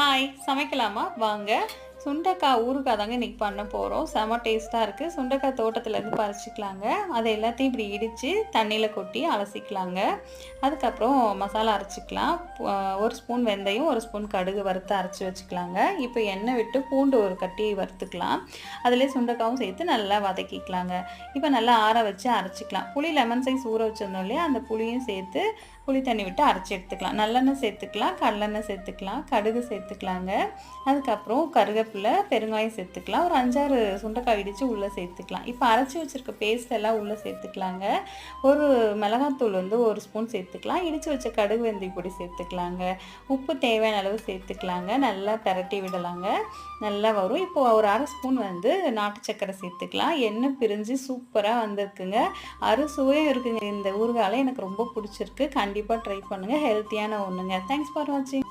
Hi சமைக்கலாமா? வாங்க. சுண்டைக்காய் ஊறுக்காய் தாங்க இன்றைக்கி பண்ண போகிறோம் செம டேஸ்ட்டாக இருக்குது சுண்டைக்காய் தோட்டத்துலேருந்து பறிச்சிக்கலாங்க. அதை எல்லாத்தையும் இப்படி இடித்து தண்ணியில் கொட்டி அலசிக்கலாங்க. அதுக்கப்புறம் மசாலா அரைச்சிக்கலாம். ஒரு ஸ்பூன் வெந்தயம் ஒரு ஸ்பூன் கடுகு வறுத்து அரைச்சி வச்சுக்கலாங்க. இப்போ எண்ணெய் விட்டு பூண்டு ஒரு கட்டி வறுத்துக்கலாம். அதிலே சுண்டைக்காவும் சேர்த்து நல்லா வதக்கிக்கலாங்க. இப்போ நல்லா ஆற வச்சு அரைச்சிக்கலாம். புளி லெமன் சைஸ் ஊற வச்சுருந்தோம் இல்லையா? அந்த புளியும் சேர்த்து புளி தண்ணி விட்டு அரைச்சி எடுத்துக்கலாம். நல்லெண்ணெய் சேர்த்துக்கலாம். கடலெண்ணெய் சேர்த்துக்கலாம். கடுகு சேர்த்துக்கலாங்க. அதுக்கப்புறம் கருவேப்பிலை பெருங்காயம் சேர்த்துக்கலாம். ஒரு அஞ்சாறு சுண்டைக்காய் இடித்து உள்ளே சேர்த்துக்கலாம். இப்போ அரைச்சி வச்சுருக்க பேஸ்ட் எல்லாம் உள்ளே சேர்த்துக்கலாங்க. ஒரு மிளகாத்தூள் வந்து ஒரு ஸ்பூன் சேர்த்துக்கலாம். இடித்து வச்ச கடுகு வெந்தய பொடி சேர்த்துக்கலாங்க. உப்பு தேவையான அளவு சேர்த்துக்கலாங்க. நல்லா பிரட்டி விடலாங்க. நல்லா வரும். இப்போது ஒரு அரை ஸ்பூன் வந்து நாட்டு சக்கரை சேர்த்துக்கலாம். எண்ணெய் பிரிஞ்சு சூப்பராக வந்திருக்குங்க. அறுசுவையும் இருக்குங்க. இந்த ஊறுகால எனக்கு ரொம்ப பிடிச்சிருக்கு. கண்டிப்பாக ட்ரை பண்ணுங்கள் ஹெல்த்தியான ஒன்றுங்க தேங்க்ஸ் ஃபார் வாட்சிங்